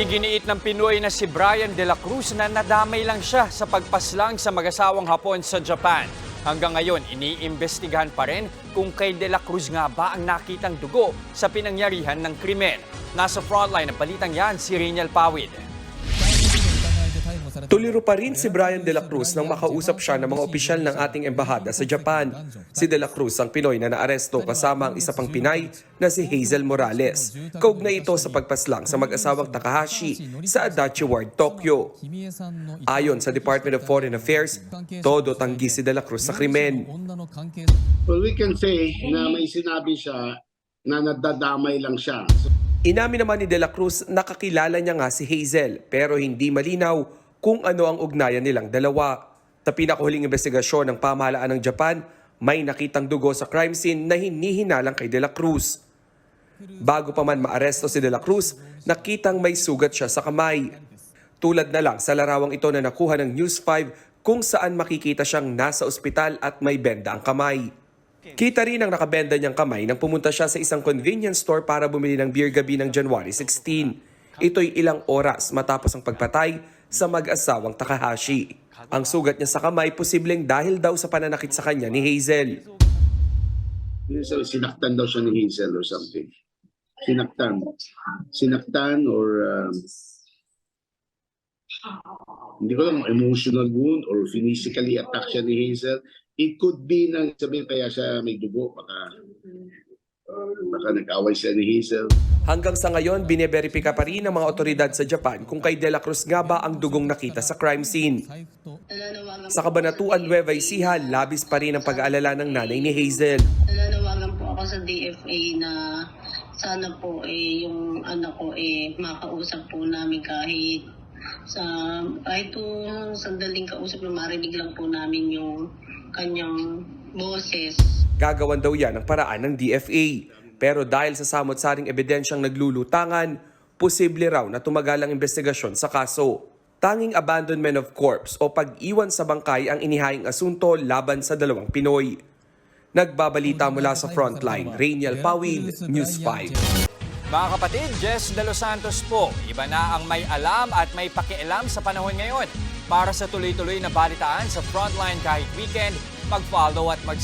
Iginiit ng Pinoy na si Brian De La Cruz na nadamay lang siya sa pagpaslang sa mag-asawang Hapon sa Japan. Hanggang ngayon, iniimbestigahan pa rin kung kay De La Cruz nga ba ang nakitang dugo sa pinangyarihan ng krimen. Nasa frontline ng balitang yan si Riniel Pawid. Tuliro pa rin si Brian De La Cruz nang makausap siya ng mga opisyal ng ating embahada sa Japan. Si De La Cruz ang Pinoy na naaresto kasama ang isa pang Pinay na si Hazel Morales. Kaugnay ito sa pagpaslang sa mag-asawang Takahashi sa Adachi Ward, Tokyo. Ayon sa Department of Foreign Affairs, todo tanggi si De La Cruz sa krimen. Well, we can say na may sinabi siya na nadadamay lang siya. Inamin naman ni De La Cruz na kakilala niya nga si Hazel pero hindi malinaw kung ano ang ugnayan nilang dalawa. Sa pinakahuling investigasyon ng pamahalaan ng Japan, may nakitang dugo sa crime scene na hinihinalang kay De La Cruz. Bago pa man maaresto si De La Cruz, nakitang may sugat siya sa kamay. Tulad na lang sa larawang ito na nakuha ng News 5 kung saan makikita siyang nasa ospital at may benda ang kamay. Kita rin ang nakabenda niyang kamay nang pumunta siya sa isang convenience store para bumili ng beer gabi ng January 16. Ito'y ilang oras matapos ang pagpatay sa mag-asawang Takahashi. Ang sugat niya sa kamay posibleng dahil daw sa pananakit sa kanya ni Hazel. So, sinaktan daw siya ni Hazel or something. Sinaktan. Sinaktan or um, hindi ko lang emotional wound or physically attack siya ni Hazel. It could be nang sabihin kaya siya may dugo. Baka, baka nag-away siya ni Hazel. Hanggang sa ngayon, bineberipika pa rin ng mga otoridad sa Japan kung kay De La Cruz nga ba ang dugong nakita sa crime scene. Sa Kabanatuan Nueva Ecija, labis pa rin ang pag-aalala ng nanay ni Hazel. Nananawagan po ako sa DFA na sana po eh yung anak ko eh makausap po namin kahit sa kahit po sandaling kausap na marinig lang po namin yung kanyang boses. Gagawan daw yan ng paraan ng DFA. Pero dahil sa samot-saring ebidensyang naglulutangan, posible raw na tumagal ang investigasyon sa kaso. Tanging abandonment of corpse o pag-iwan sa bangkay ang inihayang asunto laban sa dalawang Pinoy. Nagbabalita mula sa frontline, Rainiel Pawid, News 5. Mga kapatid, Jess De Los Santos po. Iba na ang may alam at may pakialam sa panahon ngayon. Para sa tuloy-tuloy na balitaan sa Frontline kahit weekend, mag-follow at mag